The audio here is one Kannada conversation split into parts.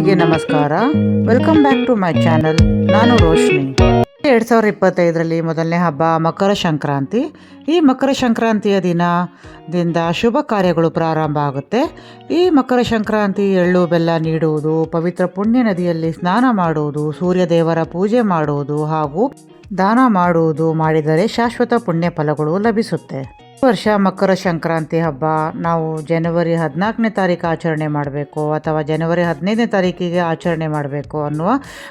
ಎಲ್ಲರಿಗೆ ನಮಸ್ಕಾರ. Welcome back to my channel ನಾನು ರೋಶ್ನಿ. ಎರಡು ಸಾವಿರದ ಇಪ್ಪತ್ತೈದರಲ್ಲಿ ಮೊದಲನೇ ಹಬ್ಬ ಮಕರ ಸಂಕ್ರಾಂತಿ. ಈ ಮಕರ ಸಂಕ್ರಾಂತಿಯ ದಿನದಿಂದ ಶುಭ ಕಾರ್ಯಗಳು ಪ್ರಾರಂಭ ಆಗುತ್ತೆ. ಈ ಮಕರ ಸಂಕ್ರಾಂತಿ ಎಳ್ಳು, ಬೆಲ್ಲ ನೀಡುವುದು, ಪವಿತ್ರ ಪುಣ್ಯ ನದಿಯಲ್ಲಿ ಸ್ನಾನ ಮಾಡುವುದು ಸೂರ್ಯ ದೇವರ ಪೂಜೆ ಮಾಡುವುದು ಹಾಗೂ ದಾನ ಮಾಡುವುದು ಮಾಡಿದರೆ ಶಾಶ್ವತ ಪುಣ್ಯ ಫಲಗಳು ಲಭಿಸುತ್ತೆ. ವರ್ಷ ಮಕರ ಸಂಕ್ರಾಂತಿ ಹಬ್ಬ, ನಾವು ಜನವರಿ ಹದಿನಾಲ್ಕನೇ ತಾರೀಕು ಆಚರಣೆ ಮಾಡಬೇಕು ಅಥವಾ ಜನವರಿ ಹದಿನೈದನೇ ತಾರೀಕಿಗೆ ಆಚರಣೆ ಮಾಡಬೇಕು ಅನ್ನುವ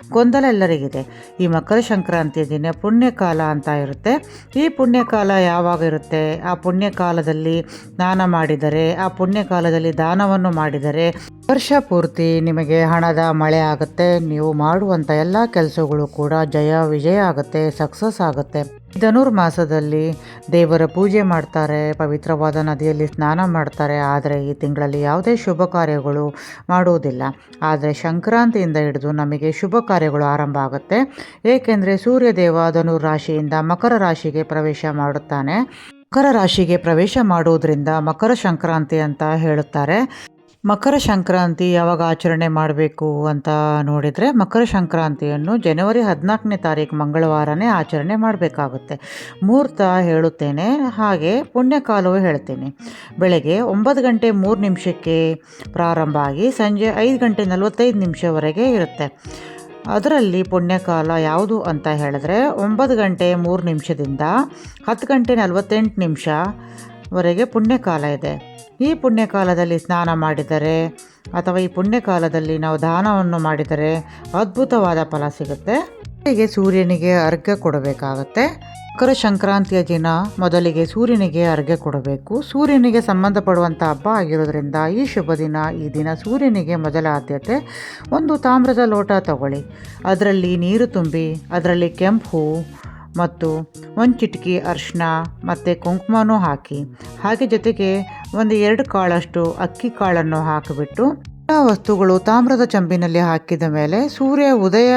ಗೊಂದಲ ಎಲ್ಲರಿಗಿದೆ. ಈ ಮಕರ ಸಂಕ್ರಾಂತಿಯ ದಿನ ಪುಣ್ಯಕಾಲ ಅಂತ ಇರುತ್ತೆ. ಈ ಪುಣ್ಯಕಾಲ ಯಾವಾಗ ಇರುತ್ತೆ? ಆ ಪುಣ್ಯಕಾಲದಲ್ಲಿ ಸ್ನಾನ ಮಾಡಿದರೆ, ಆ ಪುಣ್ಯಕಾಲದಲ್ಲಿ ದಾನವನ್ನು ಮಾಡಿದರೆ ವರ್ಷ ಪೂರ್ತಿ ನಿಮಗೆ ಹಣದ ಮಳೆ ಆಗುತ್ತೆ. ನೀವು ಮಾಡುವಂಥ ಎಲ್ಲ ಕೆಲಸಗಳು ಕೂಡ ಜಯ, ವಿಜಯ ಆಗುತ್ತೆ, ಸಕ್ಸಸ್ ಆಗುತ್ತೆ. ಧನುರ್ಮಾಸದಲ್ಲಿ ದೇವರ ಪೂಜೆ ಮಾಡ್ತಾರೆ, ಪವಿತ್ರವಾದ ನದಿಯಲ್ಲಿ ಸ್ನಾನ ಮಾಡ್ತಾರೆ, ಆದರೆ ಈ ತಿಂಗಳಲ್ಲಿ ಯಾವುದೇ ಶುಭ ಕಾರ್ಯಗಳು ಮಾಡುವುದಿಲ್ಲ. ಆದರೆ ಸಂಕ್ರಾಂತಿಯಿಂದ ಹಿಡಿದು ನಮಗೆ ಶುಭ ಕಾರ್ಯಗಳು ಆರಂಭ ಆಗುತ್ತೆ. ಏಕೆಂದರೆ ಸೂರ್ಯದೇವ ಧನುರ್ ರಾಶಿಯಿಂದ ಮಕರ ರಾಶಿಗೆ ಪ್ರವೇಶ ಮಾಡುತ್ತಾನೆ. ಮಕರ ರಾಶಿಗೆ ಪ್ರವೇಶ ಮಾಡುವುದರಿಂದ ಮಕರ ಸಂಕ್ರಾಂತಿ ಅಂತ ಹೇಳುತ್ತಾರೆ. ಮಕರ ಸಂಕ್ರಾಂತಿ ಯಾವಾಗ ಆಚರಣೆ ಮಾಡಬೇಕು ಅಂತ ನೋಡಿದರೆ ಮಕರ ಸಂಕ್ರಾಂತಿಯನ್ನು ಜನವರಿ ಹದಿನಾಲ್ಕನೇ ತಾರೀಕು ಮಂಗಳವಾರನೇ ಆಚರಣೆ ಮಾಡಬೇಕಾಗುತ್ತೆ. ಮುಹೂರ್ತ ಹೇಳುತ್ತೇನೆ, ಹಾಗೆ ಪುಣ್ಯಕಾಲವೂ ಹೇಳ್ತೇನೆ. ಬೆಳಗ್ಗೆ ಒಂಬತ್ತು ಗಂಟೆ ಮೂರು ನಿಮಿಷಕ್ಕೆ ಪ್ರಾರಂಭ ಆಗಿ ಸಂಜೆ ಐದು ಗಂಟೆ ನಲವತ್ತೈದು ನಿಮಿಷವರೆಗೆ ಇರುತ್ತೆ. ಅದರಲ್ಲಿ ಪುಣ್ಯಕಾಲ ಯಾವುದು ಅಂತ ಹೇಳಿದ್ರೆ, ಒಂಬತ್ತು ಗಂಟೆ ಮೂರು ನಿಮಿಷದಿಂದ ಹತ್ತು ಗಂಟೆ ನಲವತ್ತೆಂಟು ನಿಮಿಷವರೆಗೆ ಪುಣ್ಯಕಾಲ ಇದೆ. ಈ ಪುಣ್ಯಕಾಲದಲ್ಲಿ ಸ್ನಾನ ಮಾಡಿದರೆ ಅಥವಾ ಈ ಪುಣ್ಯಕಾಲದಲ್ಲಿ ನಾವು ದಾನವನ್ನು ಮಾಡಿದರೆ ಅದ್ಭುತವಾದ ಫಲ ಸಿಗುತ್ತೆ. ಹೀಗೆ ಸೂರ್ಯನಿಗೆ ಅರ್ಘ್ಯ ಕೊಡಬೇಕಾಗತ್ತೆ. ಮಕರ ಸಂಕ್ರಾಂತಿಯ ದಿನ ಮೊದಲಿಗೆ ಸೂರ್ಯನಿಗೆ ಅರ್ಘ್ಯ ಕೊಡಬೇಕು. ಸೂರ್ಯನಿಗೆ ಸಂಬಂಧಪಡುವಂಥ ಹಬ್ಬ ಆಗಿರೋದ್ರಿಂದ ಈ ಶುಭ ದಿನ, ಈ ದಿನ ಸೂರ್ಯನಿಗೆ ಮೊದಲ ಆದ್ಯತೆ ಒಂದು ತಾಮ್ರದ ಲೋಟ ತಗೊಳ್ಳಿ. ಅದರಲ್ಲಿ ನೀರು ತುಂಬಿ, ಅದರಲ್ಲಿ ಕೆಂಪು ಮತ್ತು ಒಂದು ಚಿಟಕಿ ಅರಿಶಿನ ಮತ್ತು ಕುಂಕುಮನೂ ಹಾಕಿ. ಹಾಗೆ ಜೊತೆಗೆ ಒಂದು ಎರಡು ಕಾಳಷ್ಟು ಅಕ್ಕಿ ಕಾಳನ್ನು ಹಾಕಿಬಿಟ್ಟು ಎಲ್ಲ ವಸ್ತುಗಳು ತಾಮ್ರದ ಚಂಬಿನಲ್ಲಿ ಹಾಕಿದ ಮೇಲೆ ಸೂರ್ಯ ಉದಯ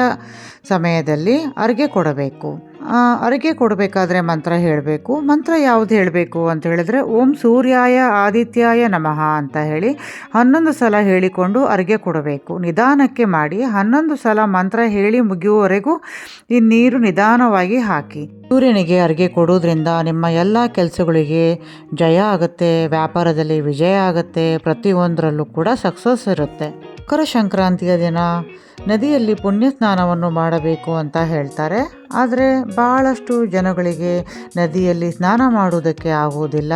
ಸಮಯದಲ್ಲಿ ಅರ್ಗೆ ಕೊಡಬೇಕು. ಆ, ಅರ್ಗೆ ಕೊಡಬೇಕಾದ್ರೆ ಮಂತ್ರ ಹೇಳಬೇಕು. ಮಂತ್ರ ಯಾವುದು ಹೇಳಬೇಕು ಅಂತ ಹೇಳಿದ್ರೆ ಓಂ ಸೂರ್ಯಾಯ ಆದಿತ್ಯಾಯ ನಮಃ ಅಂತ ಹೇಳಿ ಹನ್ನೊಂದು ಸಲ ಹೇಳಿಕೊಂಡು ಅರಿಗೆ ಕೊಡಬೇಕು. ನಿಧಾನಕ್ಕೆ ಮಾಡಿ ಹನ್ನೊಂದು ಸಲ ಮಂತ್ರ ಹೇಳಿ ಮುಗಿಯುವವರೆಗೂ ಈ ನೀರು ನಿಧಾನವಾಗಿ ಹಾಕಿ. ಸೂರ್ಯನಿಗೆ ಅರಿಗೆ ಕೊಡೋದ್ರಿಂದ ನಿಮ್ಮ ಎಲ್ಲ ಕೆಲಸಗಳಿಗೆ ಜಯ ಆಗುತ್ತೆ ವ್ಯಾಪಾರದಲ್ಲಿ ವಿಜಯ ಆಗುತ್ತೆ ಪ್ರತಿಯೊಂದರಲ್ಲೂ ಕೂಡ ಸಕ್ಸಸ್ ಇರುತ್ತೆ. ಮಕರ ಸಂಕ್ರಾಂತಿಯ ದಿನ ನದಿಯಲ್ಲಿ ಪುಣ್ಯ ಸ್ನಾನವನ್ನು ಮಾಡಬೇಕು ಅಂತ ಹೇಳ್ತಾರೆ. ಆದರೆ ಭಾಳಷ್ಟು ಜನಗಳಿಗೆ ನದಿಯಲ್ಲಿ ಸ್ನಾನ ಮಾಡುವುದಕ್ಕೆ ಆಗುವುದಿಲ್ಲ.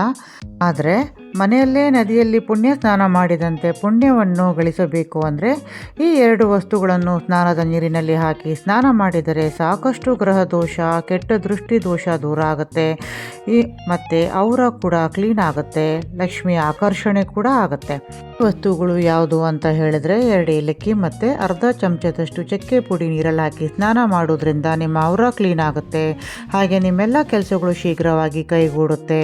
ಆದರೆ ಮನೆಯಲ್ಲೇ ನದಿಯಲ್ಲಿ ಪುಣ್ಯ ಸ್ನಾನ ಮಾಡಿದಂತೆ ಪುಣ್ಯವನ್ನು ಗಳಿಸಬೇಕು ಅಂದರೆ ಈ ಎರಡು ವಸ್ತುಗಳನ್ನು ಸ್ನಾನದ ನೀರಿನಲ್ಲಿ ಹಾಕಿ ಸ್ನಾನ ಮಾಡಿದರೆ ಸಾಕಷ್ಟು ಗ್ರಹ ದೋಷ, ಕೆಟ್ಟ ದೃಷ್ಟಿ ದೋಷ ದೂರ ಆಗುತ್ತೆ. ಈ ಮತ್ತು ಅವರ ಕೂಡ ಕ್ಲೀನ್ ಆಗುತ್ತೆ ಲಕ್ಷ್ಮಿ ಆಕರ್ಷಣೆ ಕೂಡ ಆಗುತ್ತೆ. ವಸ್ತುಗಳು ಯಾವುದು ಅಂತ ಹೇಳಿದ್ರೆ ಎರಡು ಏಲಕ್ಕಿ ಮತ್ತು ಅರ್ಧ ಚಮಚದಷ್ಟು ಚಕ್ಕೆ ಪುಡಿ ನೀರಲ್ಲಿ ಹಾಕಿ ಸ್ನಾನ ಮಾಡೋದ್ರಿಂದ ನಿಮ್ಮ ಅವರ ಕ್ಲೀನ್ ಆಗುತ್ತೆ. ಹಾಗೆ ನಿಮ್ಮೆಲ್ಲ ಕೆಲಸಗಳು ಶೀಘ್ರವಾಗಿ ಕೈಗೂಡುತ್ತೆ.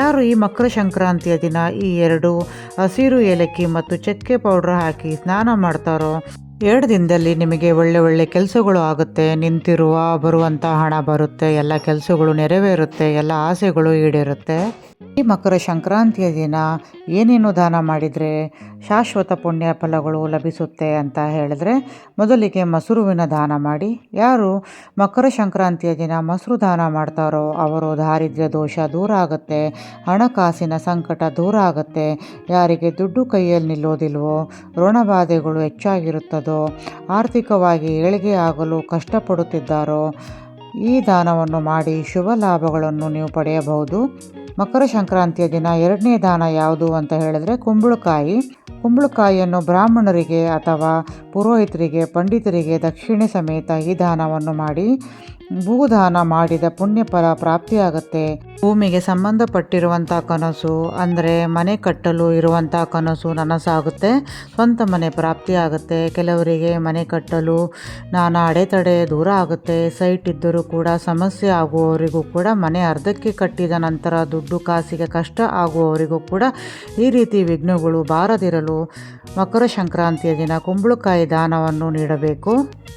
ಯಾರು ಈ ಮಕರ ಸಂಕ್ರಾಂತಿಯ ದಿನ ಈ ಎರಡು ಹಸಿರು ಏಲಕ್ಕಿ ಮತ್ತು ಚಕ್ಕೆ ಪೌಡ್ರ್ ಹಾಕಿ ಸ್ನಾನ ಮಾಡ್ತಾರೋ? ಎರಡು ದಿನದಲ್ಲಿ ನಿಮಗೆ ಒಳ್ಳೆ ಒಳ್ಳೆ ಕೆಲಸಗಳು ಆಗುತ್ತೆ. ನಿಂತಿರುವ ಬರುವಂಥ ಹಣ ಬರುತ್ತೆ. ಎಲ್ಲ ಕೆಲಸಗಳು ನೆರವೇರುತ್ತೆ. ಎಲ್ಲ ಆಸೆಗಳು ಈಡೇರುತ್ತೆ. ಈ ಮಕರ ಸಂಕ್ರಾಂತಿಯ ದಿನ ಏನೇನು ದಾನ ಮಾಡಿದರೆ ಶಾಶ್ವತ ಪುಣ್ಯ ಫಲಗಳು ಲಭಿಸುತ್ತೆ ಅಂತ ಹೇಳಿದ್ರೆ ಮೊದಲಿಗೆ ಮೊಸರುವಿನ ದಾನ ಮಾಡಿ. ಯಾರು ಮಕರ ಸಂಕ್ರಾಂತಿಯ ದಿನ ಮೊಸರು ದಾನ ಮಾಡ್ತಾರೋ ಅವರು ದಾರಿದ್ರ್ಯ ದೋಷ ದೂರ ಆಗುತ್ತೆ, ಹಣಕಾಸಿನ ಸಂಕಟ ದೂರ ಆಗುತ್ತೆ, ಯಾರಿಗೆ ದುಡ್ಡು ಕೈಯಲ್ಲಿ ನಿಲ್ಲೋದಿಲ್ವೋ, ಋಣಬಾಧೆಗಳು ಹೆಚ್ಚಾಗಿರುತ್ತದೋ, ಆರ್ಥಿಕವಾಗಿ ಏಳಿಗೆ ಆಗಲು ಕಷ್ಟಪಡುತ್ತಿದ್ದಾರೋ, ಈ ದಾನವನ್ನು ಮಾಡಿ ಶುಭ ಲಾಭಗಳನ್ನು ನೀವು ಪಡೆಯಬಹುದು. ಮಕರ ಸಂಕ್ರಾಂತಿಯ ದಿನ ಎರಡನೇ ದಾನ ಯಾವುದು ಅಂತ ಹೇಳಿದ್ರೆ ಕುಂಬಳಕಾಯಿ. ಕುಂಬಳಕಾಯಿಯನ್ನು ಬ್ರಾಹ್ಮಣರಿಗೆ ಅಥವಾ ಪುರೋಹಿತರಿಗೆ, ಪಂಡಿತರಿಗೆ ದಕ್ಷಿಣೆ ಸಮೇತ ಈ ದಾನವನ್ನು ಮಾಡಿ ಭೂದಾನ ಮಾಡಿದ ಪುಣ್ಯಫಲ ಪ್ರಾಪ್ತಿಯಾಗುತ್ತೆ. ಭೂಮಿಗೆ ಸಂಬಂಧಪಟ್ಟಿರುವಂಥ ಕನಸು, ಅಂದರೆ ಮನೆ ಕಟ್ಟಲು ಇರುವಂಥ ಕನಸು ನನಸಾಗುತ್ತೆ, ಸ್ವಂತ ಮನೆ ಪ್ರಾಪ್ತಿಯಾಗುತ್ತೆ. ಕೆಲವರಿಗೆ ಮನೆ ಕಟ್ಟಲು ನಾನಾ ಅಡೆತಡೆ ದೂರ ಆಗುತ್ತೆ. ಸೈಟ್ ಇದ್ದರೂ ಕೂಡ ಸಮಸ್ಯೆ ಆಗುವವರಿಗೂ ಕೂಡ ಮನೆ ಅರ್ಧಕ್ಕೆ ಕಟ್ಟಿದ ನಂತರ ದುಡ್ಡು, ಕಾಸಿಗೆ ಕಷ್ಟ ಆಗುವವರಿಗೂ ಕೂಡ ಈ ರೀತಿ ವಿಘ್ನಗಳು ಬಾರದಿರಲು ಮಕರ ಸಂಕ್ರಾಂತಿಯ ದಿನ ಕುಂಬಳಕಾಯಿ ದಾನವನ್ನು ನೀಡಬೇಕು.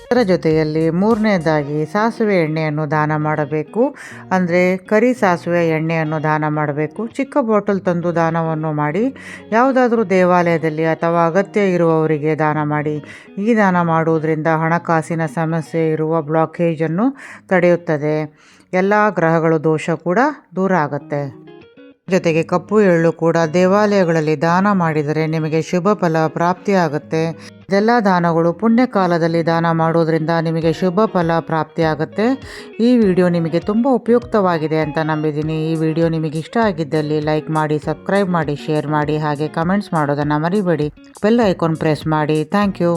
ಅದರ ಜೊತೆಯಲ್ಲಿ ಮೂರನೇದಾಗಿ ಸಾಸಿವೆ ಎಣ್ಣೆಯನ್ನು ದಾನ ಮಾಡಬೇಕು. ಅಂದರೆ ಕರಿ ಸಾಸಿವೆ ಎಣ್ಣೆಯನ್ನು ದಾನ ಮಾಡಬೇಕು. ಚಿಕ್ಕ ಬಾಟಲ್ ತಂದು ದಾನವನ್ನು ಮಾಡಿ, ಯಾವುದಾದ್ರೂ ದೇವಾಲಯದಲ್ಲಿ ಅಥವಾ ಅಗತ್ಯ ಇರುವವರಿಗೆ ದಾನ ಮಾಡಿ. ಈ ದಾನ ಮಾಡುವುದರಿಂದ ಹಣಕಾಸಿನ ಸಮಸ್ಯೆ ಇರುವ ಬ್ಲಾಕೇಜನ್ನು ತಡೆಯುತ್ತದೆ. ಎಲ್ಲ ಗ್ರಹಗಳು ದೋಷ ಕೂಡ ದೂರ ಆಗುತ್ತೆ. ಜೊತೆಗೆ ಕಪ್ಪು ಎಳ್ಳು ಕೂಡ ದೇವಾಲಯಗಳಲ್ಲಿ ದಾನ ಮಾಡಿದರೆ ನಿಮಗೆ ಶುಭ ಫಲ ಪ್ರಾಪ್ತಿಯಾಗುತ್ತೆ. ಇದೆಲ್ಲ ದಾನಗಳು ಪುಣ್ಯ ಕಾಲದಲ್ಲಿ ದಾನ ಮಾಡೋದ್ರಿಂದ ನಿಮಗೆ ಶುಭ ಫಲ ಪ್ರಾಪ್ತಿಯಾಗುತ್ತೆ. ಈ ವಿಡಿಯೋ ನಿಮಗೆ ತುಂಬ ಉಪಯುಕ್ತವಾಗಿದೆ ಅಂತ ನಂಬಿದ್ದೀನಿ. ಈ ವಿಡಿಯೋ ನಿಮಗೆ ಇಷ್ಟ ಆಗಿದ್ದಲ್ಲಿ ಲೈಕ್ ಮಾಡಿ, ಸಬ್ಸ್ಕ್ರೈಬ್ ಮಾಡಿ, ಶೇರ್ ಮಾಡಿ, ಹಾಗೆ ಕಮೆಂಟ್ಸ್ ಮಾಡೋದನ್ನು ಮರಿಬೇಡಿ. ಬೆಲ್ ಐಕಾನ್ ಪ್ರೆಸ್ ಮಾಡಿ. Thank you.